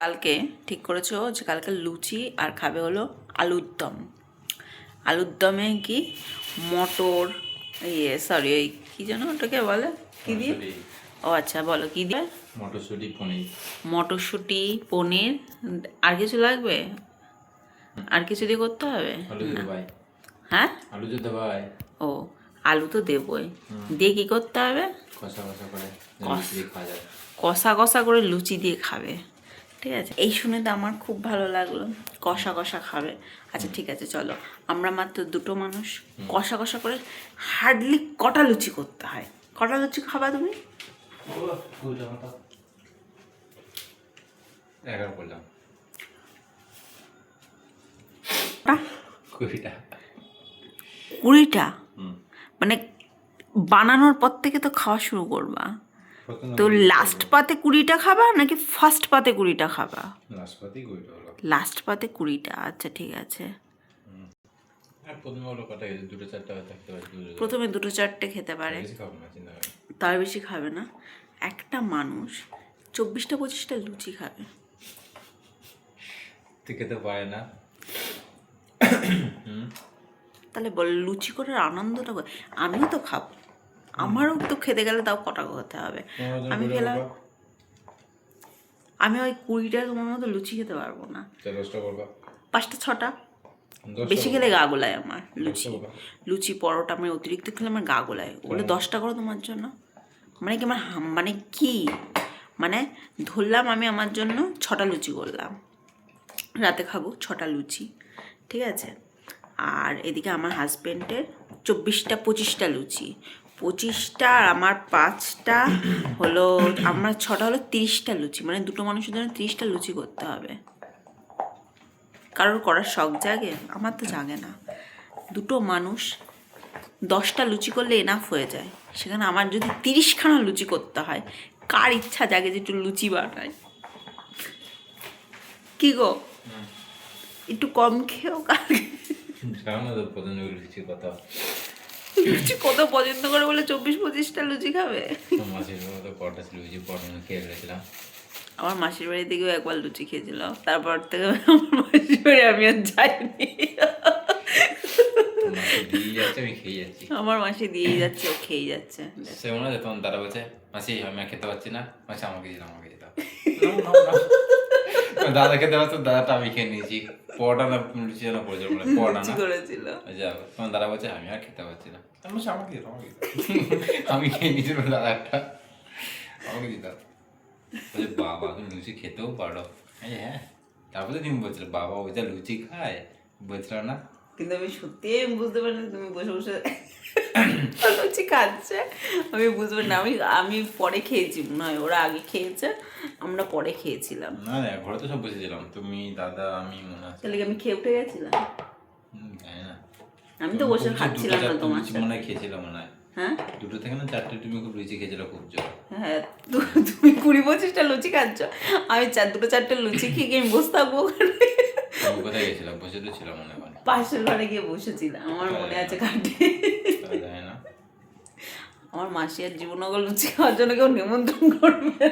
কালকে ঠিক করেছ যে কালকে লুচি আর খাবে হলো আলুর দম। আলুর দমে কি মটর ইয়ে সরি ওই কী যেন ওটাকে বলে? কী দিয়ে? ও আচ্ছা বলো কী দিয়ে? মটরশুঁটি পনির। মটরশুঁটি পনির আর কিছু লাগবে? আর কিছু দিয়ে করতে হবে? হ্যাঁ? আলু দিতে ভাই। ও আলু তো দেবই। দিয়ে কী করতে হবে? কষা কষা করে কষা কষা করে লুচি দিয়ে খাবে। ঠিক আছে? এই শুনে তো আমার খুব ভালো লাগল। কষা কষা খাবে। আচ্ছা ঠিক আছে চলো। আমরা মাত্র দুটো মানুষ। কষা কষা করে হার্ডলি কটা লুচি করতে হয়? কটা লুচি খাবা তুমি? এগারো করলাম। কুড়িটা। কুড়িটা? মানে বানানোর পর থেকে তো খাওয়া শুরু করবা। তো লাস্ট পাতে কুড়িটা খাবা নাকি ফার্স্ট পাতে কুড়িটা খাবা? লাস্ট পাতে কুড়িটা আচ্ছা ঠিক আছে। প্রথমে দুটো চারটা খেতে পারে তার বেশি খাবে না একটা মানুষ চব্বিশটা পঁচিশটা লুচি খাবে। খেতে পারে না। তাহলে বল লুচি করার আনন্দটা? আমিও তো খাব। আমারও তো খেতে গেলে তাও কটা হতে হবে। আমি খেলাম আমি ওই কুড়িটা তোমার মতো লুচি খেতে পারব না। পাঁচটা ছটা। বেশি খেলে গা গোলায় আমার লুচি। লুচি পরোটা আমি অতিরিক্ত খেলে আমার গা গোলায়। ওগুলো দশটা করো তোমার জন্য। মানে কি আমার হাম- মানে কি? মানে ধরলাম আমি আমার জন্য ছটা লুচি করলাম। রাতে খাব ছটা লুচি ঠিক আছে? আর এদিকে আমার হাজব্যান্ডের চব্বিশটা পঁচিশটা লুচি। পঁচিশটা আর আমার পাঁচটা হলো আমার ছটা হলো তিরিশটা লুচি। মানে দুটো মানুষের জন্য তিরিশটা লুচি করতে হবে। কারোর করার শখ জাগে? আমার তো জাগে না। দুটো মানুষ দশটা লুচি করলে এনাফ হয়ে যায়। সেখানে আমার যদি তিরিশখানা লুচি করতে হয় কার ইচ্ছা জাগে যে একটু লুচি বানায় কি গো? একটু কম খেয়েও কার? কথা। লুচি কত পছন্দ করে বলে চব্বিশ পঁচিশটা লুচি খাবে? তো মাসির মতো কটা লুচি পড়ানো খেয়ে ফেলেছিলাম। আমার মাসির বাড়ি থেকেও একবার লুচি খেয়েছিলাম তারপর থেকে আমার মাসির বাড়ি আমি আর যাইনি। তো মাসি দিয়ে যাচ্ছে আমি খেয়ে যাচ্ছি। আমার মাসি দিয়েই যাচ্ছে ও খেয়েই যাচ্ছে। সে মনে হয় তখন দাদা বলছে মাসি আমি আর খেতে পারছি না। মাসি আমাকে দিলাম আমাকে দিলাম দাদা খেতে তো দাদাটা আমি খেয়ে নিয়েছি। পরোটা না লুচি যেন পড়েছে বলে পরোটা না। করেছিল। যা তোমার দাদা বলছে আমি আর খেতে পারছি না। আমি বলছি, আমাকে আমি খেয়ে নিয়েছিলাম দাদাটা। আমাকে দিতাম বলছে বাবা তুমি লুচি খেতেও পারো। বলি, হ্যাঁ। তারপরে তুমি বলছিলে বাবা ওইটা লুচি খায়। বলছিল না কিন্তু আমি সত্যি আমি বুঝতে পারিনি তুমি বসে বসে লুচি খাচ্ছে আমি বুঝতে পারি না। আমি আমি পরে খেয়েছি মনে হয় ওরা আগে খেয়েছে আমরা পরে খেয়েছিলাম। না না ঘরে তো সব বসেছিলাম। তুমি দাদা আমি মনে আছে। তাহলে আমি খেয়ে উঠে গেছিলাম? আমি তো বসে খাচ্ছিলাম না তোমার সাথে। মনে খেয়েছিলাম মনে হয়। হ্যাঁ? দুটো থেকে না চারটে তুমি খুব লুচি খেয়েছিল খুব জোর। হ্যাঁ তুমি কুড়ি পঁচিশটা লুচি খাচ্ছ। আমি চার দুটো চারটে লুচি খেয়ে আমি বসে থাকব? কোথায় গেছিলাম? বসে তো ছিলাম মনে হয়। পাশের ঘরে গিয়ে বসেছিলাম। আমার মনে আছে না আমার মাসি আর জীবনগর লুচি খাওয়ার জন্য কেউ নিমন্ত্রণ করবে।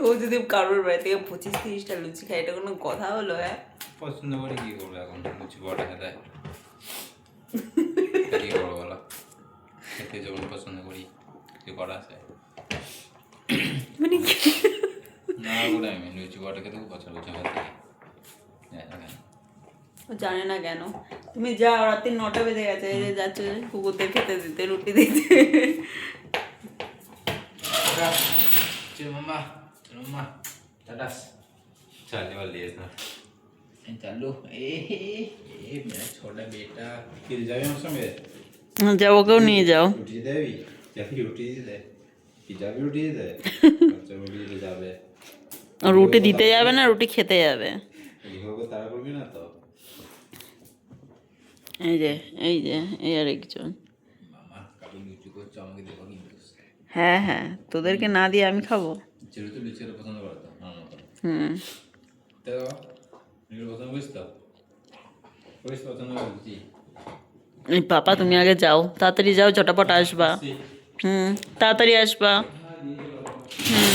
ও যদি কারোর বাড়ি থেকে পঁচিশ তিরিশটা লুচি খায় এটা কোনো কথা হলো হ্যাঁ? পছন্দ করে কি করব এখন? লুচি পরোটা খেতে? কি করব বলো? খেতে যখন পছন্দ করি কি করা আছে মানে না বলে আমি লুচি পরোটা খেতে খুব পছন্দ খেতে জানি না কেন। ও জানে না কেন তুমি যাও রাত্রি নটা বেজে গেছে এই যে যাচ্ছে কুকুরদের খেতে দিতে রুটি দিতে चलो मम्मा चलो मम्मा टाटा चल वाल लिए ना चलो ए ए मेरा छोटा बेटा फिर जावे हम समय যাও ওকেও নিয়ে যাও रोटी दे भी या फिर रोटी दे पिज्जा भी रोटी दे बच्चा रोटी दे जावे রুটি দিতে যাবে না রুটি খেতে যাবে তারা করবি না এই যে এই যে এই আর একজন। হ্যাঁ হ্যাঁ তোদেরকে না দিয়ে আমি খাব। হুম। পাপা তুমি আগে যাও তাড়াতাড়ি যাও চটাপট আসবা। হুম তাড়াতাড়ি আসবা। হুম।